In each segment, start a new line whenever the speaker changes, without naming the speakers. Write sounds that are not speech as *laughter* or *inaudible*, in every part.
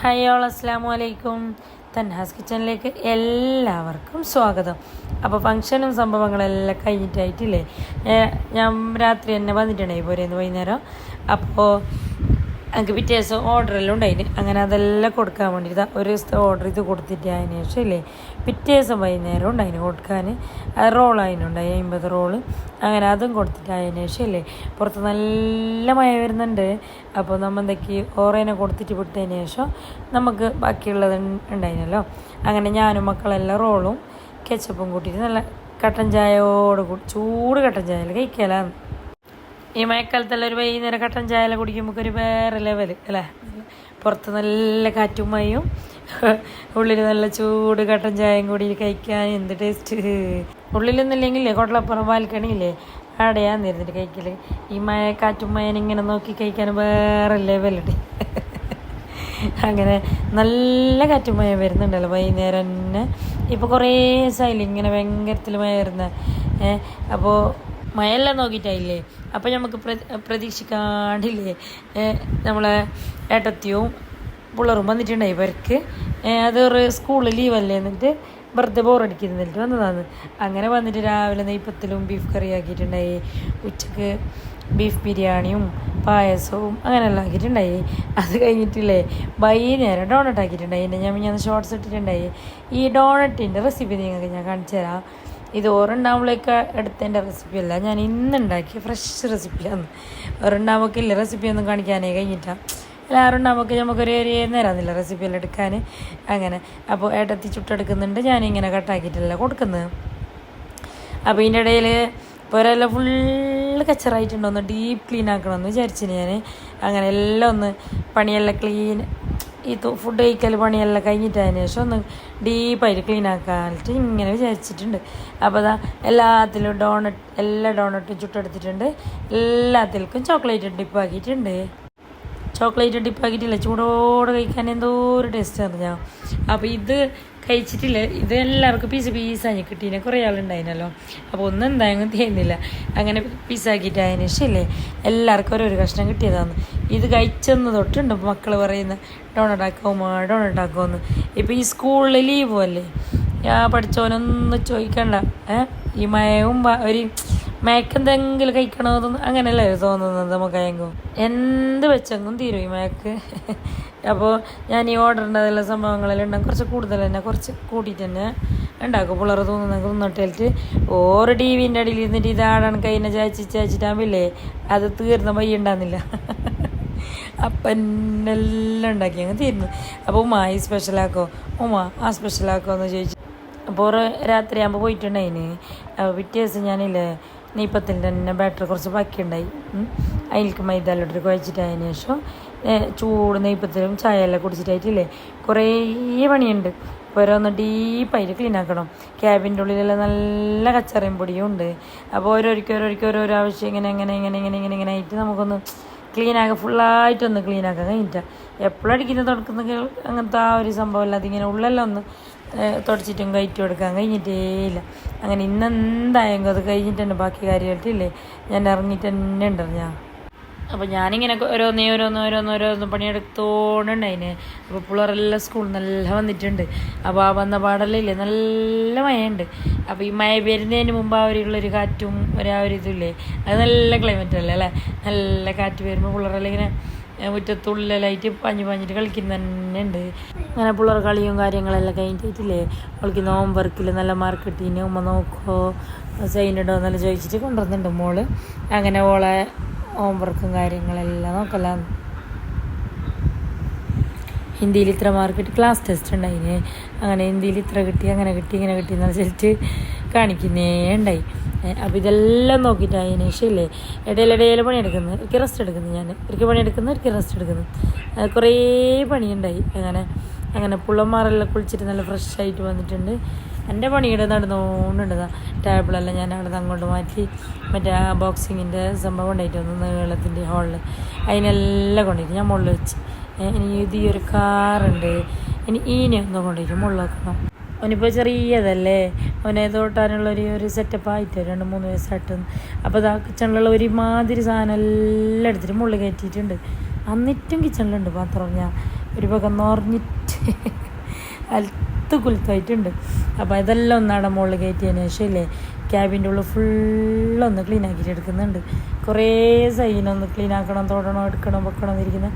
Hi all അസ്സാമു വലൈക്കും തന്നാസ് കിച്ചണിലേക്ക് എല്ലാവർക്കും സ്വാഗതം. അപ്പോൾ ഫങ്ഷനും സംഭവങ്ങളെല്ലാം കഴിഞ്ഞിട്ടായിട്ടില്ലേ? ഞാൻ രാത്രി തന്നെ വന്നിട്ടുണ്ടായി പോരേന്ന് വൈകുന്നേരം. അപ്പോൾ എനിക്ക് പിറ്റേ ദിവസം ഓർഡറെല്ലാം ഉണ്ടായിന്. അങ്ങനെ അതെല്ലാം കൊടുക്കാൻ വേണ്ടിയിട്ട് ഒരു ദിവസത്തെ ഓർഡർ ചെയ്ത് കൊടുത്തിട്ട് അതിന് ശേഷം ഇല്ലേ? പിറ്റേ ദിവസം വൈകുന്നേരം ഉണ്ട് അതിന് കൊടുക്കാൻ റോൾ അതിനുണ്ടായി അമ്പത് റോൾ. അങ്ങനെ അതും കൊടുത്തിട്ട് അതിന് ശേഷം ഇല്ലേ പുറത്ത് നല്ല മഴ വരുന്നുണ്ട്. അപ്പോൾ നമ്മൾ എന്തൊക്കെ ഓറേനെ കൊടുത്തിട്ട് വിട്ടതിന് ശേഷം നമുക്ക് ബാക്കിയുള്ളത് ഉണ്ടായിരുന്നല്ലോ അങ്ങനെ ഞാനും മക്കളെല്ലാം റോളും കെച്ചപ്പും കൂട്ടിയിട്ട് നല്ല കട്ടൻ ചായയോട് കൂടി ചൂട് കട്ടൻ ചായയിൽ കഴിക്കലാന്ന് ഈ മഴക്കാലത്തെല്ലാം ഒരു വൈകുന്നേരം കട്ടൻ ചായ കുടിക്കുമ്പോൾ ഒരു വേറെ ലെവൽ അല്ലേ? പുറത്ത് നല്ല കാറ്റും മഴയും. ഉള്ളിൽ നല്ല ചൂട് കട്ടൻ ചായയും കൂടി കഴിക്കാൻ എന്ത് ടേസ്റ്റ് ഉള്ളിലൊന്നുമില്ലെങ്കിലേ കൊട്ടലപ്പുറം ബാൽക്കണിയില്ലേ? അടയാന്നിരുന്നിട്ട് കഴിക്കൽ ഈ മഴ കാറ്റും മയനിങ്ങനെ നോക്കി കഴിക്കാൻ വേറെ ലെവലുണ്ട് അങ്ങനെ നല്ല കാറ്റും മഴ വരുന്നുണ്ടല്ലോ വൈകുന്നേരം തന്നെ. ഇപ്പോൾ കുറേ ദിവസമായില്ലേ ഇങ്ങനെ ഭയങ്കരത്തിൽ മഴ വരുന്നത് അപ്പോൾ മഴയെല്ലാം നോക്കിയിട്ടായില്ലേ? അപ്പോൾ നമുക്ക് പ്ര- പ്രതീക്ഷിക്കാണ്ടില്ലേ? നമ്മളെ ഏട്ടത്തിയും പിള്ളറും വന്നിട്ടുണ്ടായി ഇവർക്ക് അതൊരു സ്കൂളിൽ ലീവല്ലേ എന്നിട്ട് വെറുതെ ബോറടിക്കുന്നിട്ട് വന്നതാണ്. അങ്ങനെ വന്നിട്ട് രാവിലെ നെയ്പ്പത്തിലും ബീഫ് കറി ആക്കിയിട്ടുണ്ടായി. ഉച്ചയ്ക്ക് ബീഫ് ബിരിയാണിയും പായസവും അങ്ങനെയെല്ലാം ആക്കിയിട്ടുണ്ടായി. അത് കഴിഞ്ഞിട്ടില്ലേ വൈകുന്നേരം ഡോണട്ട് ആക്കിയിട്ടുണ്ടായി. എന്നെ ഞാൻ ഞാൻ ഷോർട്സ് ഇട്ടിട്ടുണ്ടായി. ഈ ഡോണട്ടിന്റെ റെസിപ്പി നിങ്ങൾക്ക് ഞാൻ കാണിച്ചു തരാം. ഇത് ഓരോണ്ടാവുമ്പോഴേക്ക് എടുത്തതിന്റെ റെസിപ്പി അല്ല. ഞാൻ ഇന്ന് ഉണ്ടാക്കിയ ഫ്രഷ് റെസിപ്പിയാണ് ഓറുണ്ടാവുമ്പോഴേക്കില്ല റെസിപ്പി ഒന്നും കാണിക്കാനേ കഴിഞ്ഞിട്ടാണ് എല്ലാവരും നമുക്ക് നമുക്കൊരു ഒരു നേരമാകുന്നില്ല റെസിപ്പിയെല്ലാം എടുക്കാൻ അങ്ങനെ. അപ്പോൾ ഏട്ടത്തി ചുട്ടെടുക്കുന്നുണ്ട്. ഞാനിങ്ങനെ കട്ടാക്കിയിട്ടല്ല കൊടുക്കുന്നത്. അപ്പോൾ ഇതിന്റെ ഇടയിൽ പോരെല്ലാം ഫുള്ള് കച്ചറായിട്ടുണ്ടോ ഒന്ന് ഡീപ്പ് ക്ലീൻ ആക്കണമെന്ന് വിചാരിച്ചിന് ഞാൻ അങ്ങനെ എല്ലാം ഒന്ന് പണിയെല്ലാം ക്ലീൻ ഈ ഫുഡ് കഴിക്കൽ പണിയെല്ലാം കഴിഞ്ഞിട്ടതിന് ശേഷം ഒന്ന് ഡീപ്പായിട്ട് ക്ലീൻ ആക്കാനായിട്ട് ഇങ്ങനെ വിചാരിച്ചിട്ടുണ്ട്. അപ്പോൾ അതാ എല്ലാത്തിലും ഡോണറ്റ് എല്ലാ ഡോണറ്റും ചുട്ടെടുത്തിട്ടുണ്ട്. എല്ലാത്തിൽക്കും ചോക്ലേറ്റ് ഡിപ്പാക്കിയിട്ടുണ്ട് ചോക്ലേറ്റ് ഡിപ്പാക്കിയിട്ടില്ല ചൂടോടെ കഴിക്കാൻ എന്തോ ഒരു ടേസ്റ്റ് ഞാൻ. അപ്പോൾ ഇത് കഴിച്ചിട്ടില്ല. ഇത് എല്ലാവർക്കും പീസ് പീസായി കിട്ടീനെ. കുറേ ആളുണ്ടായിരുന്നല്ലോ അപ്പോൾ ഒന്നും എന്തായാലും തേന്നില്ല. അങ്ങനെ പീസാക്കിയിട്ട് അതിന് ശേഷമല്ലേ എല്ലാവർക്കും ഓരോരു കഷ്ണം കിട്ടിയതാണ്. ഇത് കഴിച്ചെന്ന് തൊട്ടുണ്ട് മക്കൾ പറയുന്ന ഡോണറ്റ് ആക്കുമെന്ന് ഇപ്പോൾ ഈ സ്കൂളിൽ ലീവ് അല്ലേ? ഞാൻ പഠിച്ചവനൊന്നും ചോദിക്കണ്ട. ഏഹ് ഈ മയവും ബ- ഒരു മയക്കെന്തെങ്കിലും കഴിക്കണോ അങ്ങനെയല്ലേ തോന്നുന്നത് നമുക്കായെങ്കും എന്ത് വെച്ചെങ്കും തീരും ഈ മയക്ക്. അപ്പോൾ ഞാൻ ഈ ഓർഡറിന്റെ അതെല്ലാം സംഭവങ്ങളെല്ലാം ഉണ്ടാകും കുറച്ച് കൂടുതൽ തന്നെ കുറച്ച് കൂട്ടിയിട്ട് തന്നെ ഉണ്ടാക്കും. പിള്ളേർ തോന്നുന്നെങ്കിൽ തിന്നിട്ടേറ്റ് ഓരോ ടി വിന്റെ അടിയിൽ ഇരുന്നിട്ട് ഇതാടാണ് കൈനെ ചാച്ചി ചായച്ചിട്ടാകുമ്പില്ലേ അത് തീർന്ന വയ്യ ഉണ്ടാകുന്നില്ല അപ്പം എല്ലാം ഉണ്ടാക്കി അങ്ങ് തീരുന്നു അപ്പോൾ ഉമ്മ ഈ സ്പെഷ്യലാക്കോ ഉമ്മ ആ സ്പെഷ്യലാക്കോ എന്ന് ചോദിച്ചു. അപ്പോൾ രാത്രിയാകുമ്പോൾ പോയിട്ടുണ്ടായിന്. പിറ്റേ ദിവസം ഞാനില്ലേ നെയ്പ്പത്തിന്റെ തന്നെ ബാറ്ററി കുറച്ച് ബാക്കിയുണ്ടായി. അതിലേക്ക് മൈദാലോട്ട് കുഴച്ചിട്ട് അതിന് ശേഷം ചൂട് നെയ്പ്പത്തിലും ചായ എല്ലാം കുടിച്ചിട്ടായിട്ടില്ലേ? കുറേ പണിയുണ്ട്. അപ്പോൾ ഓരോന്ന് ഡീപ്പായിട്ട് ക്ലീൻ ആക്കണം. ക്യാബിന്റെ ഉള്ളിലെല്ലാം നല്ല കച്ചറയും പൊടിയും ഉണ്ട്. അപ്പോൾ ഓരോരിക്കും ഓരോരിക്കും ഓരോരോ ആവശ്യം ഇങ്ങനെ ഇങ്ങനെ ഇങ്ങനെ ഇങ്ങനെ ഇങ്ങനെ ഇങ്ങനെ ആയിട്ട് നമുക്കൊന്ന് ക്ലീൻ ആക്കുക ഫുള്ളായിട്ടൊന്ന് ക്ലീൻ ആക്കാൻ കഴിഞ്ഞിട്ടാണ് എപ്പോഴും അടിക്കുന്ന തുടക്കുന്ന അങ്ങനത്തെ ആ ഒരു സംഭവം അല്ലാതെ ഇങ്ങനെ ഉള്ളെല്ലാം ഒന്ന് തുടച്ചിട്ടും കയറ്റി കൊടുക്കാൻ കഴിഞ്ഞിട്ടേ ഇല്ല. അങ്ങനെ ഇന്ന് എന്തായെങ്കിലും അത് കഴിഞ്ഞിട്ട് തന്നെ ബാക്കി കാര്യമായിട്ടില്ലേ ഞാൻ ഇറങ്ങിയിട്ട് തന്നെ ഉണ്ട് ഞാൻ. അപ്പോൾ ഞാനിങ്ങനെ ഓരോന്നേ ഓരോന്ന് ഓരോന്ന് ഓരോന്ന് പണിയെടുത്തോണ്ടുണ്ടായിന്. അപ്പോൾ പിള്ളേരെല്ലാം സ്കൂളിൽ നല്ല വന്നിട്ടുണ്ട്. അപ്പോൾ ആ വന്ന പാടല്ലേ നല്ല മഴയുണ്ട്. അപ്പോൾ ഈ മഴ വരുന്നതിന് മുമ്പ് ആ ഒരു കാറ്റും ഒരു ആ ഒരു ഇതുമില്ലേ അത് നല്ല ക്ലൈമറ്റ് അല്ലേ? അല്ലേ നല്ല കാറ്റ് വരുമ്പോൾ പിള്ളേരെല്ലാം ഇങ്ങനെ മുറ്റത്തുള്ളിലായിട്ട് പഞ്ഞു പഞ്ഞിട്ട് കളിക്കുന്ന തന്നെ ഉണ്ട്. അങ്ങനെ പിള്ളേർ കളിയും കാര്യങ്ങളെല്ലാം കഴിഞ്ഞിട്ടില്ലേ? അവൾക്ക് നോമ്പർക്കിൽ നല്ല മാർക്ക് ഉമ്മ നോക്കോ? സൈനിടോ എന്നെല്ലാം ചോദിച്ചിട്ട് കൊണ്ടുവന്നിട്ടുണ്ട് മോൾ. അങ്ങനെ ഓളെ ഹോം വർക്കും കാര്യങ്ങളെല്ലാം നോക്കലാന്ന് ഹിന്ദിയിൽ ഇത്ര മാർക്ക് കിട്ടി ക്ലാസ് ടെസ്റ്റ് ഉണ്ടായിന്. അങ്ങനെ ഇന്ത്യയിൽ ഇത്ര കിട്ടി അങ്ങനെ കിട്ടി ഇങ്ങനെ കിട്ടി എന്ന് വെച്ചിട്ട് കാണിക്കുന്നേ ഉണ്ടായി. അപ്പോൾ ഇതെല്ലാം നോക്കിയിട്ട് അതിന് ശേഷമില്ലേ ഇടയിലിടയിൽ പണിയെടുക്കുന്നു. ഒരിക്കൽ റെസ്റ്റ് എടുക്കുന്നു ഞാൻ ഒരിക്കൽ പണിയെടുക്കുന്നു ഒരിക്കൽ റെസ്റ്റ് എടുക്കുന്നു. കുറേ പണിയുണ്ടായി. അങ്ങനെ അങ്ങനെ പുള്ളന്മാരെല്ലാം കുളിച്ചിട്ട് നല്ല ഫ്രഷ് ആയിട്ട് വന്നിട്ടുണ്ട്. എന്റെ പണിയുടെ നടന്നുകൊണ്ടുണ്ട് ടേബിളെല്ലാം ഞാൻ അവിടെ നിന്ന് അങ്ങോട്ട് മാറ്റി മറ്റേ ആ ബോക്സിങ്ങിന്റെ സംഭവം ഉണ്ടായിട്ട് വന്നു നീളത്തിന്റെ ഹോളിൽ അതിനെല്ലാം കൊണ്ടിട്ട് ഞാൻ മുകളിൽ വെച്ച്. എനിക്ക് ഇത് ഒരു കാറുണ്ട് ഇനി ഈനെ ഒന്നും കൊണ്ടിരിക്കും മുകളിൽ അവനിപ്പോൾ ചെറിയതല്ലേ? അവനെ തോട്ടാനുള്ള ഒരു ഒരു സെറ്റപ്പ് ആയിട്ട് രണ്ട് മൂന്ന് വയസ്സായിട്ട് അപ്പോൾ ഇതാ കിച്ചണിലുള്ള ഒരുമാതിരി സാധനം എല്ലാം എടുത്തിട്ട് മുള്ളി കയറ്റിയിട്ടുണ്ട്. എന്നിട്ടും കിച്ചണിലുണ്ട് പാത്രം ഞാൻ ഒരു പകം നിറഞ്ഞിട്ട്. അൽത്ത് കുലുത്തായിട്ടുണ്ട് അപ്പോൾ ഇതെല്ലാം ഒന്നാടെ മുകളിൽ കയറ്റിയതിന് ശേഷം ഇല്ലേ ക്യാബിന്റെ ഉള്ളിൽ ഫുള്ളൊന്ന് ക്ലീൻ ആക്കിയിട്ട് എടുക്കുന്നുണ്ട്. കുറേ സൈനൊന്ന് ക്ലീൻ ആക്കണം തൊടണം എടുക്കണം വെക്കണം എന്നിരിക്കുന്ന.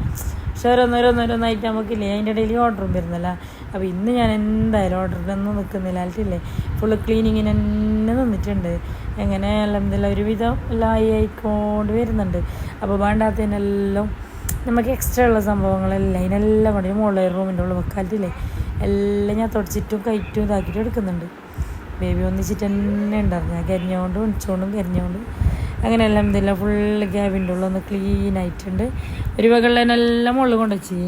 പക്ഷെ ഓരോന്നോരോന്നോരോന്നായിട്ട് നമുക്കില്ലേ അതിന്റെ ഇടയിൽ ഓർഡറും വരുന്നില്ല. അപ്പോൾ ഇന്ന് ഞാൻ എന്തായാലും ഓർഡറിനൊന്നും നിൽക്കുന്നില്ല. അല്ലില്ലേ ഫുള്ള് ക്ലീനിങ്ങിന് തന്നെ നിന്നിട്ടുണ്ട്. എങ്ങനെ അല്ലെന്നില്ല ഒരുവിധം എല്ലാം ആയി ആയിക്കൊണ്ട് വരുന്നുണ്ട്. അപ്പോൾ വേണ്ടാത്തതിനെല്ലാം നമുക്ക് എക്സ്ട്രാ ഉള്ള സംഭവങ്ങളെല്ലാം അതിനെല്ലാം കൊണ്ട് മുകളിൽ റൂമിന്റെ ഉള്ളിൽ വെക്കാലത്തില്ലേ? എല്ലാം ഞാൻ തുടച്ചിട്ടും കയറ്റും ഇതാക്കിയിട്ടും എടുക്കുന്നുണ്ട്. ബേബി ഒന്നിച്ചിട്ട് തന്നെ ഉണ്ടായിരുന്നു ഞാൻ കരിഞ്ഞുകൊണ്ടും ഒണിച്ചോണ്ടും കരിഞ്ഞുകൊണ്ടും അങ്ങനെ എല്ലാം എന്തെല്ലാം ഫുള്ള് ക്യാബിന്റെ ഉള്ളിൽ ഒന്ന് ക്ലീൻ ആയിട്ടുണ്ട്. ഒരു വകളിലെല്ലാം മുകളിൽ കൊണ്ട് വെച്ച്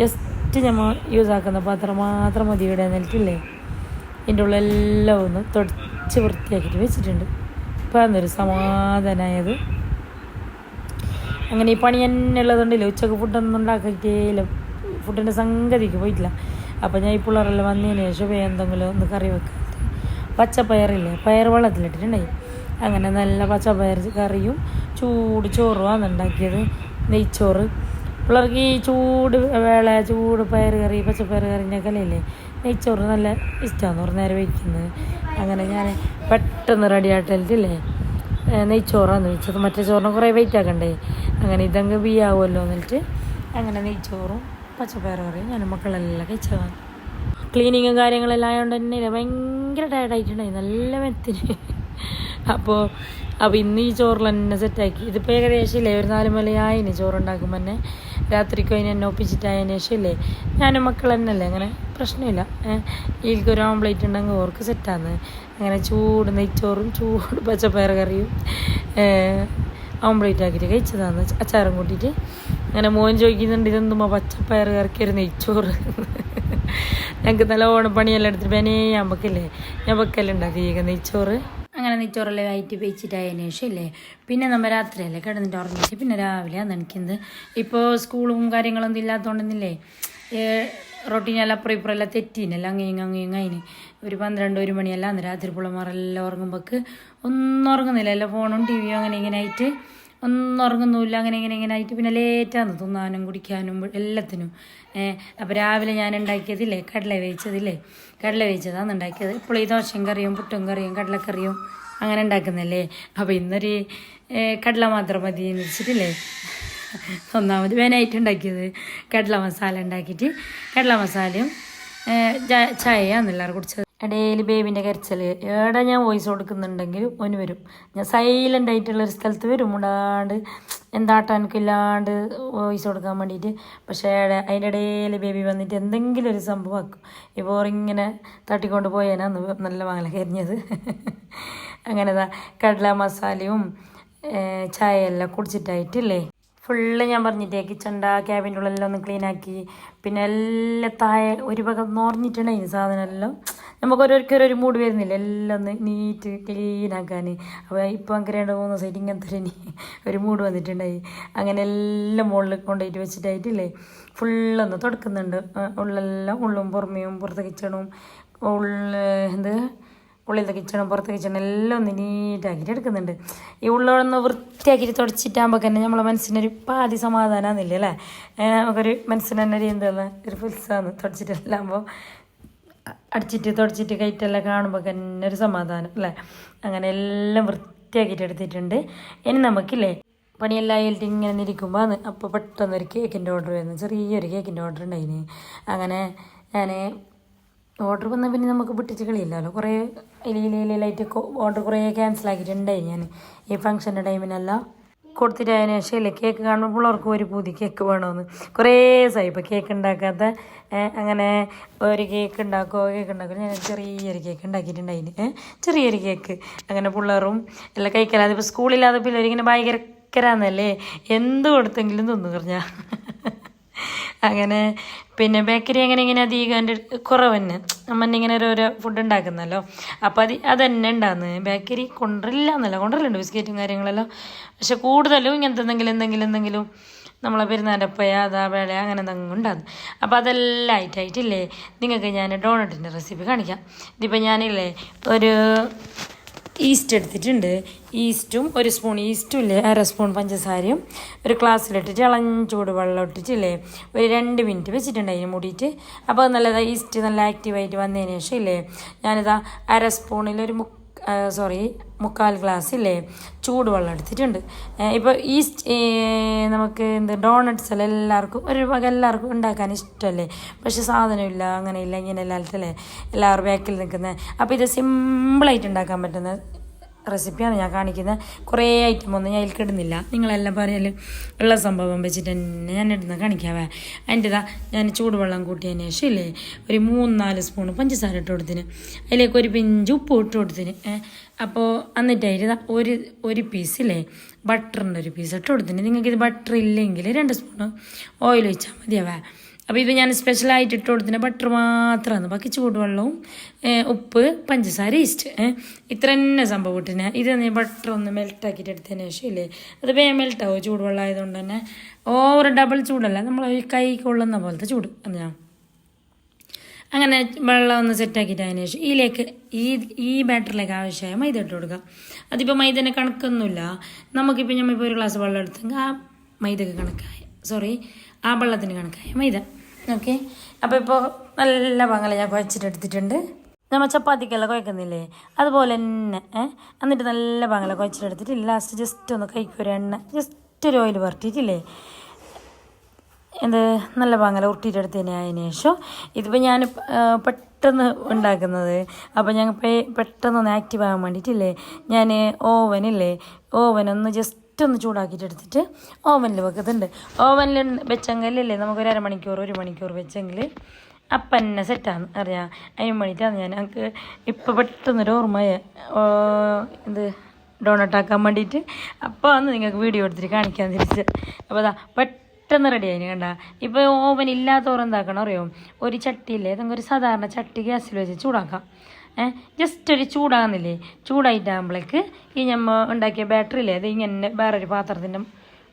ജസ്റ്റ് നമ്മൾ യൂസ് ആക്കുന്ന പാത്രം മാത്രം മതി ഇവിടെ നിൽക്കില്ലേ ഇതിന്റെ ഉള്ളെല്ലാം ഒന്ന് തുടച്ച് വൃത്തിയാക്കിയിട്ട് വെച്ചിട്ടുണ്ട്. ഇപ്പം അതൊരു സമാധാനമായത് അങ്ങനെ ഈ പണി തന്നെ ഉള്ളതുകൊണ്ടില്ല ഉച്ചയ്ക്ക് ഫുഡൊന്നും ഉണ്ടാക്കിയില്ല ഫുഡിന്റെ സംഗതിക്ക് പോയിട്ടില്ല. അപ്പോൾ ഞാൻ ഈ പിള്ളേരെല്ലാം വന്നതിന് ശേഷം എന്തെങ്കിലും ഒന്ന് കറി വെക്കാത്ത പച്ചപ്പയറില്ലേ? പയർ വെള്ളത്തിലിട്ടിട്ടുണ്ടായി. അങ്ങനെ നല്ല പച്ചപ്പയർ കറിയും ചൂട് ചോറുമാണ് ഉണ്ടാക്കിയത്. നെയ്ച്ചോറ്. പിള്ളേർക്ക് ഈ ചൂട് വേള ചൂട് പയർ കറി പച്ചപ്പയർ കറിന്റെ കലയില്ലേ നെയ്ച്ചോറ് നല്ല ഇഷ്ടമാണ് ഒരു നേരം വയ്ക്കുന്നത് അങ്ങനെ ഞാൻ പെട്ടെന്ന് റെഡി ആയിട്ടില്ലേ? നെയ്ച്ചോറാന്ന് വെച്ചത് മറ്റേ ചോറിന് കുറേ വെയിറ്റ് ആക്കണ്ടേ? അങ്ങനെ ഇതങ്ങ് ബിയാവുമല്ലോ എന്നിട്ട് അങ്ങനെ നെയ്ച്ചോറും പച്ചപ്പയറും കറിയും ഞാൻ മക്കളെല്ലാം കഴിച്ചതാണ് ക്ലീനിങ്ങും കാര്യങ്ങളെല്ലാം ആയതുകൊണ്ട് തന്നെ ഭയങ്കര ടയർഡായിട്ടുണ്ടായി നല്ല മെത്തിന് അപ്പോൾ അപ്പോൾ ഇന്ന് ഈ ചോറിൽ തന്നെ സെറ്റാക്കി ഇതിപ്പോൾ ഏകദേശം ഇല്ലേ? ഒരു നാല് മലയായിന് ചോറുണ്ടാക്കുമ്പോൾ തന്നെ. രാത്രിക്ക് അതിന് എന്നെ ഒപ്പിച്ചിട്ടായതിനു ശേഷം ഇല്ലേ? ഞാനും മക്കൾ തന്നെയല്ലേ അങ്ങനെ പ്രശ്നമില്ല. ഇതിലേക്ക് ഒരു ഓംപ്ലേറ്റ് ഉണ്ടെങ്കിൽ ഓർക്ക് സെറ്റാന്ന് അങ്ങനെ ചൂട് നെയ്ച്ചോറും ചൂട് പച്ചപ്പയർ കറിയും ഓംപ്ലേറ്റ് ആക്കിയിട്ട് കഴിച്ചതാണ്. അച്ചാറും കൂട്ടിയിട്ട്. അങ്ങനെ മോൻ ചോദിക്കുന്നുണ്ട് ഇതെന്തുമ്മ പച്ചപ്പയർ കറിക്കൊരു നെയ്ച്ചോറ്? ഞങ്ങൾക്ക് നല്ല ഓണപ്പണിയെല്ലാം എടുത്തിട്ട് പേനേ ഞാൻ വെക്കല്ലേ? ഉണ്ടാക്കി ഈ നെയ്ച്ചോറ്? അങ്ങനെ നെയ്ച്ചോറെല്ലാം ആയിട്ട് വെച്ചിട്ടായതിനു ശേഷം ഇല്ലേ? പിന്നെ നമ്മൾ രാത്രിയല്ലേ കിടന്നിട്ട് ഉറങ്ങിച്ച് പിന്നെ രാവിലെയാണ് നനയ്ക്കുന്നത് ഇപ്പോൾ സ്കൂളും കാര്യങ്ങളൊന്നും ഇല്ലാത്തതുകൊണ്ടെന്നില്ലേ റൊട്ടീനെല്ലാം അപ്പുറം ഇപ്പുറം എല്ലാം തെറ്റീനല്ല അങ്ങയും അങ്ങയും അതിന് ഒരു പന്ത്രണ്ട് ഒരു മണിയെല്ലാം അന്ന് രാത്രി പിള്ളമാരെല്ലാം ഉറങ്ങുമ്പോൾക്ക് ഒന്നും ഉറങ്ങുന്നില്ല. എല്ലാം ഫോണും ടി വിയും അങ്ങനെ ഇങ്ങനെ ആയിട്ട് ഒന്നും ഉറങ്ങുന്നുമില്ല. അങ്ങനെ ഇങ്ങനെ ഇങ്ങനെ ആയിട്ട് പിന്നെ ലേറ്റാന്ന് തിന്നാനും കുടിക്കാനും എല്ലാത്തിനും. അപ്പോൾ രാവിലെ ഞാൻ ഉണ്ടാക്കിയതില്ലേ? കടല വേവിച്ചതില്ലേ? കടല വേവിച്ചതാണ് ഉണ്ടാക്കിയത്. ഇപ്പോൾ ഈ ദോശയും കറിയും പുട്ടും കറിയും കടലക്കറിയും അങ്ങനെ ഉണ്ടാക്കുന്നല്ലേ? അപ്പോൾ ഇന്നൊരു കടല മാത്രം മതി എന്ന് വെച്ചിട്ടില്ലേ? ഒന്നാമത് വേനായിട്ട് ഉണ്ടാക്കിയത് കടല മസാല ഉണ്ടാക്കിയിട്ട് കടല മസാലയും ചായയാണ് എല്ലാവരും കുടിച്ചത്. ഇടയിൽ ബേബിന്റെ കരച്ചൽ എവിടെ ഞാൻ വോയിസ് കൊടുക്കുന്നുണ്ടെങ്കിൽ ഓന് വരും. ഞാൻ സൈലന്റ് ആയിട്ടുള്ളൊരു സ്ഥലത്ത് വരും. ഉണ്ടാണ്ട് എന്താട്ടാൻ ഇല്ലാണ്ട് വോയിസ് കൊടുക്കാൻ വേണ്ടിയിട്ട്. പക്ഷേ അതിന്റെ ഇടയിൽ ബേബി വന്നിട്ട് എന്തെങ്കിലും ഒരു സംഭവമാക്കും ഇപ്പോൾ ഇങ്ങനെ തട്ടിക്കൊണ്ട് പോയേനാന്ന് നല്ല വാങ്ങല കരിഞ്ഞത്. അങ്ങനെ കടല മസാലയും ചായയെല്ലാം കുടിച്ചിട്ടായിട്ടില്ലേ? ഫുള്ള് ഞാൻ പറഞ്ഞിട്ടേ കിച്ചണ്ട ക്യാബിന്റെ ഉള്ളിലെല്ലാം ഒന്ന് ക്ലീനാക്കി പിന്നെ എല്ലാം താഴെ ഒരു വക നോർഞ്ഞിട്ടുണ്ടായി സാധനം എല്ലാം നമുക്ക് ഓരോരുത്തർ ഒരു മൂഡ് വരുന്നില്ല എല്ലാം ഒന്ന് നീറ്റ് ക്ലീനാക്കാൻ അപ്പോൾ ഇപ്പോൾ അങ്ങനെ രണ്ട് മൂന്ന് ദിവസമായിട്ട് ഇങ്ങനത്തെ ഒരു *laughs* ഒരു മൂഡ് വന്നിട്ടുണ്ടായി. അങ്ങനെ എല്ലാം മുകളിൽ കൊണ്ടുപോയിട്ട് വെച്ചിട്ടായിട്ടില്ലേ. ഫുള്ളൊന്ന് തുടക്കുന്നുണ്ട്. ഉള്ളെല്ലാം ഉള്ളും പുറമേയും പുറത്തെ കിച്ചണും ഉള്ള എന്ത്? ഉള്ളിലത്തെ കിച്ചണും പുറത്തെ കിച്ചണും എല്ലാം ഒന്ന് നീറ്റാക്കിയിട്ട് എടുക്കുന്നുണ്ട്. ഈ ഉള്ളൊന്ന് വൃത്തിയാക്കിയിട്ട് തുടച്ചിട്ടാകുമ്പോൾ തന്നെ നമ്മളെ മനസ്സിനൊരു പാതി സമാധാനമാകുന്നില്ല അല്ലേ? നമുക്കൊരു മനസ്സിന് തന്നെ ഒരു എന്താണ് ഒരു ഫുൽസാന്ന് തുടച്ചിട്ടെല്ലാകുമ്പോൾ അടിച്ചിട്ട് തുടച്ചിട്ട് കയറ്റെല്ലാം കാണുമ്പോൾ തന്നെ ഒരു സമാധാനം അല്ലേ? അങ്ങനെ എല്ലാം വൃത്തിയാക്കിയിട്ട് എടുത്തിട്ടുണ്ട്. ഇനി നമുക്കില്ലേ പണിയെല്ലാം ആയിട്ട് ഇങ്ങനെ ഇരിക്കുമ്പോൾ അപ്പോൾ പെട്ടെന്ന് ഒരു കേക്കിന്റെ ഓർഡർ വരുന്നു. ചെറിയൊരു കേക്കിന്റെ ഓർഡർ ഉണ്ടായിന്. അങ്ങനെ ഞാൻ ഓർഡർ വന്ന പിന്നെ നമുക്ക് പൊട്ടിച്ച് കളിയില്ലല്ലോ. കുറേ ഇലയിലായിട്ട് ഓർഡർ കുറേ ക്യാൻസൽ ആക്കിയിട്ടുണ്ടായി ഞാൻ ഈ ഫംഗ്ഷന്റെ ടൈമിനല്ല കൊടുത്തിട്ടായതിനു ശേഷം ശേഷമല്ലേ കേക്ക് കാണുമ്പോൾ പിള്ളേർക്ക് ഒരു പൂതി കേക്ക് വേണമെന്ന് കുറേ സായി. ഇപ്പോൾ കേക്ക് ഉണ്ടാക്കാത്ത അങ്ങനെ ഒരു കേക്ക് ഉണ്ടാക്കുമോ കേക്ക് ഉണ്ടാക്കുമോ ഞാൻ ചെറിയൊരു കേക്ക് ഉണ്ടാക്കിയിട്ടുണ്ടായിന്. ചെറിയൊരു കേക്ക് അങ്ങനെ പിള്ളേറും എല്ലാം കഴിക്കലാതെ ഇപ്പോൾ സ്കൂളില്ലാതെ പിള്ളേരിങ്ങനെ ഭയങ്കരക്കരാന്നല്ലേ? എന്ത് കൊടുത്തെങ്കിലും തിന്നു പറഞ്ഞാൽ അങ്ങനെ പിന്നെ ബേക്കറി അങ്ങനെ ഇങ്ങനെ അധികം എന്റെ കുറവ് തന്നെ ഇങ്ങനെ ഓരോരോ ഫുഡ് ഉണ്ടാക്കുന്നല്ലോ. അപ്പോൾ അത് അത് തന്നെ ഉണ്ടാകുന്നത് ബേക്കറി കൊണ്ടുവരില്ല എന്നല്ല കൊണ്ടുവരലുണ്ട് ബിസ്ക്കറ്റും കാര്യങ്ങളെല്ലാം. പക്ഷെ കൂടുതലും ഇങ്ങനത്തെ എന്തെങ്കിലും എന്തെങ്കിലും എന്തെങ്കിലും നമ്മളെ പെരുന്നാരപ്പയ അതാ വേള അങ്ങനെ എന്തെങ്കിലും ഉണ്ടാകും അപ്പോൾ അതെല്ലാം ആയിട്ടായിട്ടില്ലേ നിങ്ങൾക്ക് ഞാൻ ഡോണട്ടിന്റെ റെസിപ്പി കാണിക്കാം. ഇതിപ്പോൾ ഞാനില്ലേ ഒരു ഈസ്റ്റ് എടുത്തിട്ടുണ്ട്. ഈസ്റ്റും ഒരു സ്പൂൺ ഈസ്റ്റും ഇല്ലേ? അര സ്പൂൺ പഞ്ചസാരയും ഒരു ഗ്ലാസ്സിലിട്ടിട്ട് ഇളഞ്ചൂട് വെള്ളം ഇട്ടിട്ടില്ലേ? ഒരു രണ്ട് മിനിറ്റ് വെച്ചിട്ടുണ്ട് അതിന് മൂടിയിട്ട്. അപ്പോൾ നല്ലതാണ് നല്ലതാ ഈസ്റ്റ് നല്ല ആക്റ്റീവായിട്ട് വന്നതിന് ശേഷം ഇല്ലേ? ഞാനിതാ അര സ്പൂണിൽ ഒരു മുക്ക് സോറി മുക്കാൽ ഗ്ലാസ് ഇല്ലേ? ചൂടുവെള്ളം എടുത്തിട്ടുണ്ട്. ഇപ്പോൾ ഈ നമുക്ക് എന്ത് ഡോണറ്റ്സ് എല്ലാം എല്ലാവർക്കും ഒരു എല്ലാവർക്കും ഉണ്ടാക്കാൻ ഇഷ്ടമല്ലേ പക്ഷെ സാധനമില്ല അങ്ങനെയില്ല ഇങ്ങനെ എല്ലാത്തല്ലേ എല്ലാവരും ബാക്കിൽ നിൽക്കുന്നത് അപ്പോൾ ഇത് സിമ്പിളായിട്ട് ഉണ്ടാക്കാൻ പറ്റുന്ന റെസിപ്പിയാണ് ഞാൻ കാണിക്കുന്നത്. കുറേ ഐറ്റം ഒന്നും ഞാൻ ഇടുന്നില്ല. നിങ്ങളെല്ലാം പറയൽ ഉള്ള സംഭവം വെച്ചിട്ട് തന്നെ ഞാൻ ഇടുന്ന കാണിക്കാവേ. അതിന്റെ ഇതാ ഞാൻ ചൂടുവെള്ളം കൂട്ടിയതിന് ശേഷം ഇല്ലേ ഒരു മൂന്ന് നാല് സ്പൂൺ പഞ്ചസാര ഇട്ട് കൊടുത്തിന്. അതിലേക്ക് ഒരു പിഞ്ച് ഉപ്പ് ഇട്ട് കൊടുത്തിന്. അപ്പോൾ എന്നിട്ട് അതിൽ ദാ ഒരു ഒരു പീസില്ലേ ബട്ടറിന്റെ ഒരു പീസ് ഇട്ട് കൊടുത്തിന്. നിങ്ങൾക്കിത് ബട്ടർ ഇല്ലെങ്കിൽ രണ്ട് സ്പൂൺ ഓയിൽ ഒഴിച്ചാൽ മതിയാവേ. അപ്പോൾ ഇത് ഞാൻ സ്പെഷ്യലായിട്ട് ഇട്ട് കൊടുത്തിന് ബട്ടർ മാത്രമാണ് ബാക്കി ചൂടുവെള്ളവും ഉപ്പ് പഞ്ചസാര ഈസ്റ്റ് ഇത്ര തന്നെ സംഭവം ഇട്ടിന്. ഇത് ബട്ടർ ഒന്ന് മെൽട്ടാക്കിയിട്ട് എടുത്തതിന് ശേഷം ഇല്ലേ അത് വേ മെൽട്ടാവും ചൂടുവെള്ളം ആയതുകൊണ്ട് തന്നെ. ഓവർ ഡബിൾ ചൂടല്ല. നമ്മൾ കൈ കൊള്ളുന്ന പോലത്തെ ചൂട് അത്. അങ്ങനെ വെള്ളം ഒന്ന് സെറ്റാക്കിയിട്ട് അതിന് ശേഷം ഇതിലേക്ക് ഈ ഈ ബാറ്ററിലേക്ക് ആവശ്യമായ മൈദ ഇട്ട് കൊടുക്കുക അതിപ്പോൾ മൈദേനെ കണക്കൊന്നുമില്ല. നമുക്കിപ്പോൾ നമ്മളിപ്പോൾ ഒരു ഗ്ലാസ് വെള്ളം എടുത്തെങ്കിൽ ആ മൈദക്ക് കണക്കായ സോറി ആ വെള്ളത്തിന് കണക്കായ മൈദ. ഓക്കെ അപ്പോൾ ഇപ്പോൾ നല്ല പങ്ങളെ ഞാൻ കുഴച്ചിട്ട് എടുത്തിട്ടുണ്ട്. നമ്മൾ ചപ്പാത്തിക്കെല്ലാം കുഴക്കുന്നില്ലേ? അതുപോലെ തന്നെ എന്നിട്ട് നല്ല പങ്ങളെ കുഴച്ചിട്ട് എടുത്തിട്ട് ലാസ്റ്റ് ജസ്റ്റ് ഒന്ന് കൈക്കൊരു എണ്ണ ജസ്റ്റ് ഒരു ഓയിൽ പുരട്ടിയിട്ടില്ലേ എന്ത് നല്ല പാങ്ങല ഉരുട്ടിയിട്ടെടുത്തതിന് അതിന് ശേഷം ഇതിപ്പോൾ ഞാൻ പെട്ടെന്ന് ഉണ്ടാക്കുന്നത്. അപ്പോൾ ഞങ്ങൾ പെട്ടെന്ന് ഒന്ന് ആക്റ്റീവ് ആകാൻ വേണ്ടിയിട്ടില്ലേ? ഞാൻ ഓവനില്ലേ ഓവനൊന്ന് ജസ്റ്റ് ഒന്ന് ചൂടാക്കിയിട്ട് എടുത്തിട്ട് ഓവനിൽ വെക്കുന്നുണ്ട്. ഓവനിൽ വെച്ചെങ്കിലല്ലേ നമുക്കൊരു അരമണിക്കൂർ ഒരു മണിക്കൂർ വെച്ചെങ്കിൽ അപ്പം തന്നെ സെറ്റാന്ന് അറിയാം? അതിന് വേണ്ടിയിട്ടാണ് ഞാൻ. ഞങ്ങൾക്ക് ഇപ്പോൾ പെട്ടെന്നൊരു ഓർമ്മയെ. എന്ത് ഡോണട്ടാക്കാൻ വേണ്ടിയിട്ട് അപ്പോൾ അന്ന് നിങ്ങൾക്ക് വീഡിയോ എടുത്തിട്ട് കാണിക്കാൻ തിരിച്ച്. അപ്പോൾ അതാ പെട്ടെന്ന് റെഡി ആയിന് കണ്ട. ഇപ്പോൾ ഓവൻ ഇല്ലാത്തവർ എന്താക്കണം അറിയോ? ഒരു ചട്ടിയില്ലേ? ഏതെങ്കിലും ഒരു സാധാരണ ചട്ടി ഗ്യാസിൽ വെച്ച് ചൂടാക്കാം. ജസ്റ്റ് ഒരു ചൂടാകുന്നില്ലേ? ചൂടായിട്ടാകുമ്പോഴേക്ക് ഈ ഞമ്മ ഉണ്ടാക്കിയ ബാറ്ററി ഇല്ലേ അത് ഇങ്ങനെ വേറൊരു പാത്രത്തിന്റെ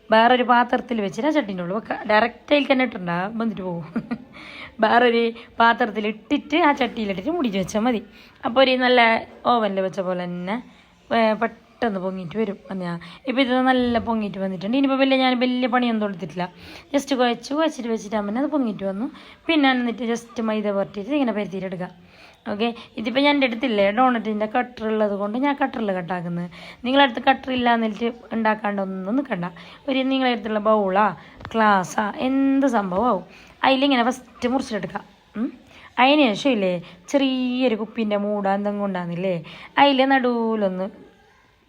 വേറൊരു പാത്രത്തിൽ വെച്ചിട്ട് ആ ചട്ടിന്റെ ഉള്ളു ഡയറക്റ്റ് അതിൽ തന്നെ ഇട്ടുണ്ടാകും വന്നിട്ട് പോകും *laughs* വേറൊരു പാത്രത്തിൽ ഇട്ടിട്ട് ആ ചട്ടിയിലിട്ടിട്ട് മുടിച്ച് വെച്ചാൽ മതി. അപ്പോൾ ഒരു നല്ല ഓവനിൽ വെച്ച പോലെ തന്നെ പെട്ടെന്ന് പൊങ്ങിയിട്ട് വരും. ഞാൻ ഇപ്പോൾ ഇത് നല്ല പൊങ്ങിയിട്ട് വന്നിട്ടുണ്ട്. ഇനിയിപ്പോൾ വലിയ ഞാൻ വലിയ പണിയൊന്നും കൊടുത്തിട്ടില്ല ജസ്റ്റ് കുഴച്ച് കുഴച്ചിട്ട് വെച്ചിട്ട് അമ്മ അത് പൊങ്ങിയിട്ട് വന്നു. പിന്നെ എന്നിട്ട് ജസ്റ്റ് മൈദ പുരട്ടിയിട്ട് ഇങ്ങനെ പരത്തിയിട്ടെടുക്കുക ഓക്കെ ഇതിപ്പോൾ ഞാൻ എന്റെ അടുത്തില്ലേ? ഡോണറ്റിന്റെ കട്ടർ ഉള്ളത് കൊണ്ട് ഞാൻ കട്ടറിൽ കട്ടാക്കുന്നത് നിങ്ങളടുത്ത് കട്ടർ ഇല്ല എന്നിട്ട് ഉണ്ടാക്കാണ്ടൊന്നും നിൽക്കണ്ട ഒരു നിങ്ങളുടെ അടുത്തുള്ള ബൗളാ ഗ്ലാസ്സാ എന്ത് സംഭവമാവും അതിലിങ്ങനെ ഫസ്റ്റ് മുറിച്ചിട്ടെടുക്കുക. അതിന് ശേഷം ഇല്ലേ ചെറിയൊരു കുപ്പീന്റെ മൂട എന്തെങ്കിലും ഉണ്ടാകുന്നില്ലേ അതിൽ നടുവിലൊന്ന്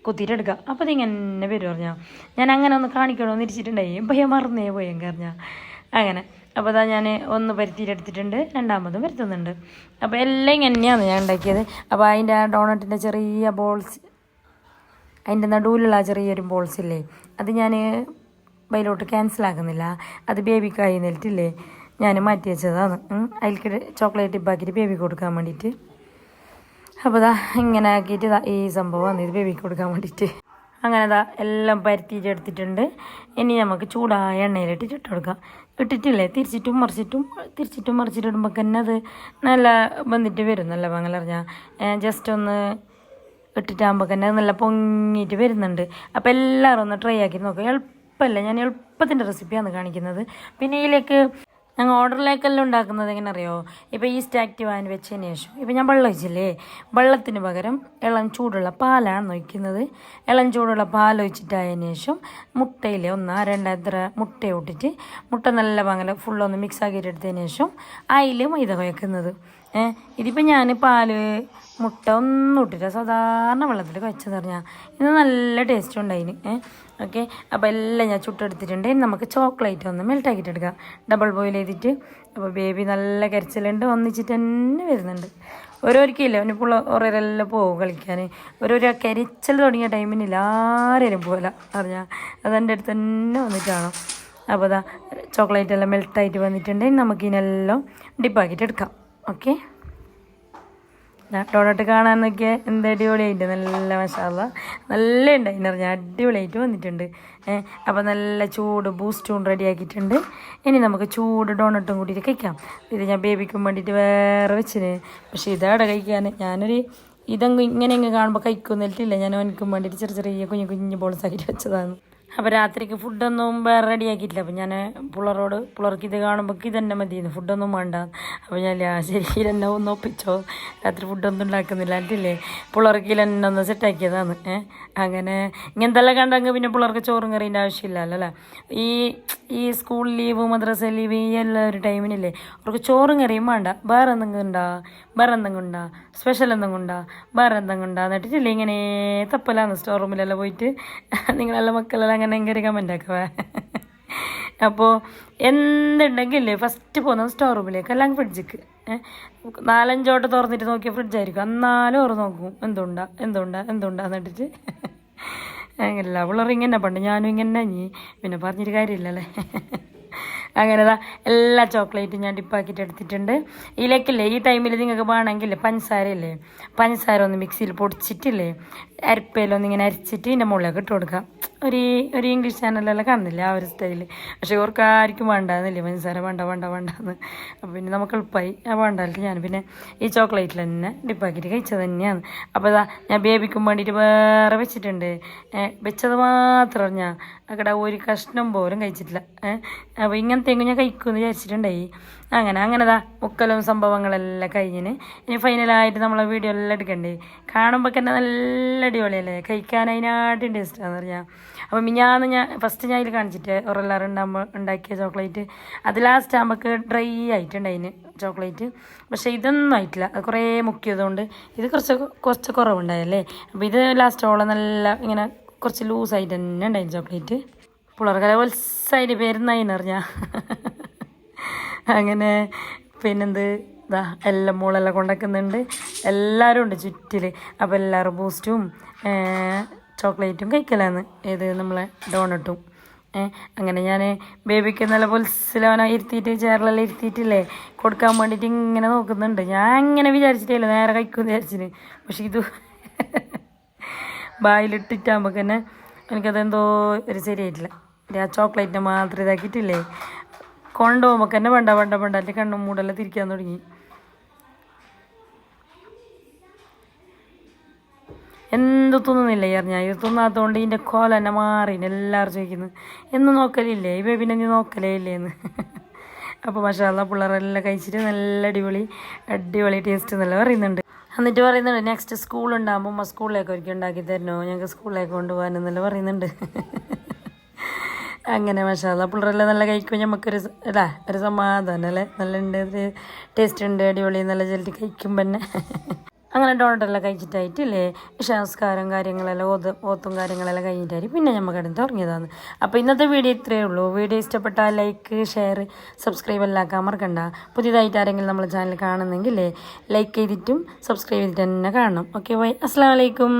കുത്തിയിട്ടെടുക്കുക അപ്പോൾ എന്നെ പേര് പറഞ്ഞാൽ ഞാൻ അങ്ങനെ ഒന്ന് കാണിക്കണമെന്ന് ഇരിച്ചിട്ടുണ്ടായി. ഭയം മറന്നേ പോയി പറഞ്ഞാൽ അങ്ങനെ. അപ്പോൾ അതാ ഞാൻ ഒന്ന് പരുത്തിയിട്ടെടുത്തിട്ടുണ്ട് രണ്ടാമതും പരുത്തുന്നുണ്ട്. അപ്പോൾ എല്ലാം ഇങ്ങനെയാണ് ഞാൻ ഉണ്ടാക്കിയത്. അപ്പോൾ അതിന്റെ ആ ഡോണട്ടിന്റെ ചെറിയ ബോൾസ് അതിന്റെ നടുവിലുള്ള ചെറിയൊരു ബോൾസ് ഇല്ലേ? അത് ഞാൻ ബൈലോട്ട് ക്യാൻസൽ ആക്കുന്നില്ല. അത് ബേബിക്കായി നിന്നിട്ടില്ലേ ഞാൻ മാറ്റി വെച്ചതാണ്. അതിലേക്ക് ചോക്ലേറ്റ് ഇപ്പാക്കിയിട്ട് ബേബിക്ക് കൊടുക്കാൻ വേണ്ടിയിട്ട്. അപ്പോൾ ഇതാ ഇങ്ങനെ ആക്കിയിട്ട് ഇതാ ഈ സംഭവമാണ് ഇത് ബേബിക്ക് കൊടുക്കാൻ വേണ്ടിയിട്ട്. അങ്ങനെ ഇതാ എല്ലാം പരത്തിയിട്ട് എടുത്തിട്ടുണ്ട്. ഇനി നമുക്ക് ചൂടായ എണ്ണയിലിട്ട് ഇട്ട് കൊടുക്കാം. ഇട്ടിട്ടില്ലേ? തിരിച്ചിട്ടും മറിച്ചിട്ടും തിരിച്ചിട്ടും മറിച്ചിട്ട് ഇടുമ്പോൾ തന്നെ അത് നല്ല വന്നിട്ട് വരും നല്ല പങ്ങലറിഞ്ഞാൽ ജസ്റ്റ് ഒന്ന് ഇട്ടിട്ടാകുമ്പോൾ തന്നെ നല്ല പൊങ്ങിയിട്ട് വരുന്നുണ്ട്. അപ്പോൾ എല്ലാവരും ഒന്ന് ട്രൈ ആക്കി നോക്കുക എളുപ്പമല്ല ഞാൻ എളുപ്പത്തിന്റെ റെസിപ്പിയാണ് കാണിക്കുന്നത്. പിന്നെ ഇതിലേക്ക് ഞങ്ങൾ ഓർഡറിലേക്കെല്ലാം ഉണ്ടാക്കുന്നത്? എങ്ങനെ അറിയോ ഇപ്പോൾ ഈസ്റ്റ് ആക്റ്റീവ് ആൻ വെച്ചതിന് ശേഷം. ഇപ്പോൾ ഞാൻ വെള്ളം ഒഴിച്ചില്ലേ? വെള്ളത്തിന് പകരം ഇളം ചൂടുള്ള പാലാണ് ഒഴിക്കുന്നത്. ഇളം ചൂടുള്ള പാൽ ഒഴിച്ചിട്ടായതിനു ശേഷം മുട്ടയിൽ ഒന്നാ രണ്ടാ എത്ര മുട്ട ഇട്ടിട്ട് മുട്ട നല്ല പങ്കല ഫുള്ളൊന്ന് മിക്സ് ആക്കിയിട്ട് ശേഷം അതിൽ മൈദ കുഴക്കുന്നത്. ഇതിപ്പോൾ ഞാൻ പാൽ മുട്ട ഒന്നും ഇട്ടില്ല സാധാരണ വെള്ളത്തിൽ കുഴച്ചെന്ന് പറഞ്ഞാൽ ഇത് നല്ല ടേസ്റ്റ് ഉണ്ടായിന്. ഏഹ് ഓക്കെ? അപ്പോൾ എല്ലാം ഞാൻ ചുട്ടെടുത്തിട്ടുണ്ട്. നമുക്ക് ചോക്ലേറ്റ് ഒന്ന് മെൽട്ടാക്കിയിട്ട് എടുക്കാം. ഡബിൾ ബോയിൽ ചെയ്തിട്ട്. അപ്പോൾ ബേബി നല്ല കരച്ചിലുണ്ട്. ഒന്നിച്ചിട്ട് തന്നെ വരുന്നുണ്ട്. ഓരോരിക്കില്ല പുള്ള ഓരോരെല്ലാം പോകും കളിക്കാൻ ഓരോരോ കരച്ചൽ തുടങ്ങിയ ടൈമിനില്ല എല്ലാവരും പോകില്ല അറിഞ്ഞാൽ അതെന്റെ അടുത്ത് തന്നെ വന്നിട്ടാണോ അപ്പോൾ അതാ ചോക്ലേറ്റ് എല്ലാം മെൽട്ടായിട്ട് വന്നിട്ടുണ്ടെങ്കിൽ നമുക്കിതിനെല്ലാം ഡിപ്പാക്കിയിട്ട് എടുക്കാം. ഓക്കെ? ഡോണട്ട് കാണാൻ നോക്കിയാൽ എന്ത് അടിപൊളിയായിട്ട് നല്ല മസാല നല്ല ഉണ്ടായിരുന്നു പറഞ്ഞാൽ അടിപൊളിയായിട്ട് വന്നിട്ടുണ്ട്. അപ്പോൾ നല്ല ചൂട് ബൂസ്റ്റും റെഡി ആക്കിയിട്ടുണ്ട്. ഇനി നമുക്ക് ചൂട് ഡോണട്ടും കൂട്ടിയിട്ട് കഴിക്കാം. ഇത് ഞാൻ ബേബിക്കും വേണ്ടിയിട്ട് വേറെ വെച്ചിന്. പക്ഷേ ഇതവിടെ കഴിക്കാൻ ഞാനൊരു ഇതങ്ങ് ഇങ്ങനെ അങ്ങ് കാണുമ്പോൾ കഴിക്കുന്നില്ല ഞാൻ അവനക്കും വേണ്ടിയിട്ട് ചെറിയ ചെറിയ കുഞ്ഞു കുഞ്ഞു ബോൾസ് ആക്കിയിട്ട് വെച്ചതാണ്. അപ്പോൾ രാത്രിക്ക് ഫുഡൊന്നും വേറെ റെഡി ആക്കിയിട്ടില്ല അപ്പോൾ ഞാൻ പുള്ളറോട് പുള്ളർക്ക് ഇത് കാണുമ്പോൾ ഇത് തന്നെ മതിയെന്ന്. ഫുഡൊന്നും വേണ്ട. അപ്പോൾ ഞാൻ ശരി എന്നെ ഒന്ന് ഒപ്പിച്ചോ. രാത്രി ഫുഡൊന്നും ഉണ്ടാക്കുന്നില്ല. അല്ലേ പുള്ളർക്ക് എന്നെ ഒന്ന് സെറ്റാക്കിയതാണ് അങ്ങനെ ഇങ്ങനത്തെല്ലാം കണ്ടെങ്കിൽ പിന്നെ പിള്ളേർക്ക് ചോറും കറീന്റെ ആവശ്യമില്ലല്ലോ അല്ലല്ലേ ഈ ഈ സ്കൂൾ ലീവ് മദ്രസ ലീവ് ഈ എല്ലാ ഒരു ടൈമിനില്ലേ അവർക്ക് ചോറും കറിയും വേണ്ട. വേറെ എന്തെങ്കിലും ഉണ്ടാ? വേറെ എന്തെങ്കിലും ഉണ്ടാ? സ്പെഷ്യൽ എന്തെങ്കിലും ഉണ്ടാ? വേറെ എന്തെങ്കിലും ഉണ്ടാ? എന്നിട്ടില്ലേ ഇങ്ങനെ തപ്പലാന്ന് സ്റ്റോർ റൂമിലെല്ലാം പോയിട്ട് നിങ്ങളെല്ലാം മക്കളെല്ലാം അങ്ങനെ കയറി കമന്റ് ആക്കവേ അപ്പോൾ എന്തുണ്ടെങ്കിലേ ഫസ്റ്റ് പോകുന്നത് സ്റ്റോർ റൂമിലേക്ക് അല്ലെങ്കിൽ ഫ്രിഡ്ജിക്ക് നാലഞ്ചോട്ട് തുറന്നിട്ട് നോക്കിയ ഫ്രിഡ്ജായിരിക്കും എന്നാലും ഓർ നോക്കും എന്തുണ്ടാ എന്തുണ്ടാ എന്തുണ്ടാ എന്നിട്ട് എല്ലാ പിള്ളേർ ഇങ്ങനെ പണ്ട് ഞാനും ഇങ്ങനെ നീ പിന്നെ പറഞ്ഞിട്ട് കാര്യമില്ലല്ലേ. അങ്ങനെ എല്ലാ ചോക്ലേറ്റും ഞാൻ ഡിപ്പാക്കിയിട്ട് എടുത്തിട്ടുണ്ട്. ഇതിലേക്കില്ലേ ഈ ടൈമിൽ നിങ്ങൾക്ക് വേണമെങ്കിൽ പഞ്ചസാരയില്ലേ പഞ്ചസാര ഒന്ന് മിക്സിയിൽ പൊടിച്ചിട്ടില്ലേ അരപ്പയിലൊന്നിങ്ങനെ അരിച്ചിട്ട് ഇതിന്റെ മുകളിലേക്ക് ഇട്ട് കൊടുക്കാം. ഒരു ഒരു ഇംഗ്ലീഷ് ചാനലെല്ലാം കാണുന്നില്ല ആ ഒരു സ്റ്റൈൽ പക്ഷേ ഇവർക്ക് ആർക്കും വേണ്ടാന്നില്ല മനസ്സാര വേണ്ട വേണ്ട വേണ്ടെന്ന്. അപ്പോൾ പിന്നെ നമുക്ക് എളുപ്പമായി ആ വേണ്ടായിട്ട് ഞാൻ പിന്നെ ഈ ചോക്ലേറ്റിൽ തന്നെ ഡിപ്പാക്കിയിട്ട് കഴിച്ചത് തന്നെയാണ്. അപ്പോൾ ഇതാ ഞാൻ ബേബിക്കും വേണ്ടിയിട്ട് വേറെ വെച്ചിട്ടുണ്ട്. വെച്ചത് മാത്രം ഞാൻ. അക്കടെ ഒരു കഷ്ണം പോലും കഴിച്ചിട്ടില്ല. അപ്പോൾ ഇങ്ങനത്തെ ഞാൻ കഴിക്കുമെന്ന് വിചാരിച്ചിട്ടുണ്ടായി. അങ്ങനെ അങ്ങനെ ദാ മുക്കലും സംഭവങ്ങളെല്ലാം കഴിഞ്ഞിന് ഇനി ഫൈനലായിട്ട് നമ്മളെ വീഡിയോ എല്ലാം എടുക്കണ്ടേ? കാണുമ്പോൾ തന്നെ നല്ല അടിപൊളിയല്ലേ? കഴിക്കാൻ അതിനായിട്ടും ടേസ്റ്റാന്ന് പറഞ്ഞാൽ അപ്പോൾ മിഞ്ഞാന്ന് ഞാൻ ഫസ്റ്റ് ഞാൻ ഇതിൽ കാണിച്ചിട്ട് ഒരെല്ലാവരും ഉണ്ടാകുമ്പോൾ ഉണ്ടാക്കിയ ചോക്ലേറ്റ് അത് ലാസ്റ്റ് ആകുമ്പോൾ ഡ്രൈ ആയിട്ടുണ്ട് അതിന് ചോക്ലേറ്റ് പക്ഷേ ഇതൊന്നും ആയിട്ടില്ല. അത് കുറേ മുക്കിയതുകൊണ്ട് ഇത് കുറച്ച് കുറച്ച് കുറവുണ്ടായല്ലേ? അപ്പോൾ ഇത് ലാസ്റ്റ് ഓളം നല്ല ഇങ്ങനെ കുറച്ച് ലൂസായിട്ട് തന്നെ ഉണ്ടായിരുന്നു ചോക്ലേറ്റ് പുളർക്കല വത്സായിട്ട് പേരുന്നായിന്ന് പറഞ്ഞാൽ *laughs* അങ്ങനെ പിന്നെന്ത്? ഇതാ എല്ലാം മോളെല്ലാം കൊണ്ടാക്കുന്നുണ്ട്. എല്ലാവരും ഉണ്ട് ചുറ്റിൽ അപ്പോൾ എല്ലാവരും ബൂസ്റ്റും ചോക്ലേറ്റും കഴിക്കലാന്ന്. ഏത് നമ്മളെ ഡോണട്ടും. അങ്ങനെ ഞാൻ ബേബിക്ക് നല്ല പൊൽസിലവനെ ഇരുത്തിയിട്ട് ചേർലെല്ലാം ഇരുത്തിയിട്ടില്ലേ? കൊടുക്കാൻ വേണ്ടിയിട്ട് ഇങ്ങനെ നോക്കുന്നുണ്ട്. ഞാൻ അങ്ങനെ വിചാരിച്ചിട്ടില്ല നേരെ കഴിക്കും വിചാരിച്ചിന്. പക്ഷെ ഇത് ബായിലിട്ടിട്ടാകുമ്പോൾ തന്നെ എനിക്കതെന്തോ ഒരു ശരിയായിട്ടില്ല. ആ ചോക്ലേറ്റിനെ മാത്രം ഇതാക്കിയിട്ടില്ലേ? കൊണ്ടുപോകുമ്പോൾ തന്നെ വേണ്ട വേണ്ട വേണ്ട. എന്റെ കണ്ണും മൂടെല്ലാം തിരിക്കാൻ തുടങ്ങി. എന്ത് തിന്നുന്നില്ല ഞാൻ ഇത് തിന്നാത്തതുകൊണ്ട് ഇതിന്റെ കോല തന്നെ മാറി എല്ലാവരും ചോദിക്കുന്നു. എന്ന് നോക്കലില്ലേ? ഇവ പിന്നെ നീ നോക്കലേ ഇല്ലേന്ന്. അപ്പോൾ മഷാല പിള്ളേരെല്ലാം കഴിച്ചിട്ട് നല്ല അടിപൊളി അടിപൊളി ടേസ്റ്റ് എന്നെല്ലാം പറയുന്നുണ്ട്. എന്നിട്ട് പറയുന്നുണ്ട് നെക്സ്റ്റ് സ്കൂൾ ഉണ്ടാകുമ്പോൾ സ്കൂളിലേക്ക് ഒരിക്കൽ ഉണ്ടാക്കി തരണോ? ഞങ്ങൾക്ക് സ്കൂളിലേക്ക് കൊണ്ടുപോകാനെന്നെല്ലാം പറയുന്നുണ്ട്. അങ്ങനെ മഷാല പിള്ളേരെല്ലാം നല്ല കഴിക്കുമ്പോൾ നമുക്കൊരു അല്ലേ ഒരു സമാധാനം അല്ലേ? നല്ല ഉണ്ട് ടേസ്റ്റ് ഉണ്ട് അടിപൊളി നല്ല ജലത്തി കഴിക്കുമ്പോൾ തന്നെ. അങ്ങനെ ഡോണറ്റെല്ലാം കഴിച്ചിട്ടായിട്ടില്ലേ? സംസ്കാരം കാര്യങ്ങളെല്ലാം ഓത് ഓത്തും കാര്യങ്ങളെല്ലാം കഴിഞ്ഞിട്ടായി പിന്നെ നമുക്ക് കിടന്ന് തുടങ്ങിയതാണ്. അപ്പോൾ ഇന്നത്തെ വീഡിയോ ഇത്രയേ ഉള്ളൂ. വീഡിയോ ഇഷ്ടപ്പെട്ടാൽ ലൈക്ക് ഷെയർ സബ്സ്ക്രൈബ് എല്ലാം ആക്കാൻ മറക്കണ്ട. പുതിയതായിട്ട് ആരെങ്കിലും നമ്മൾ ചാനൽ കാണുന്നെങ്കിൽ ലൈക്ക് ചെയ്തിട്ടും സബ്സ്ക്രൈബ് ചെയ്തിട്ട് തന്നെ കാണണം. ഓക്കെ ബൈ അസ്സാം വലൈക്കും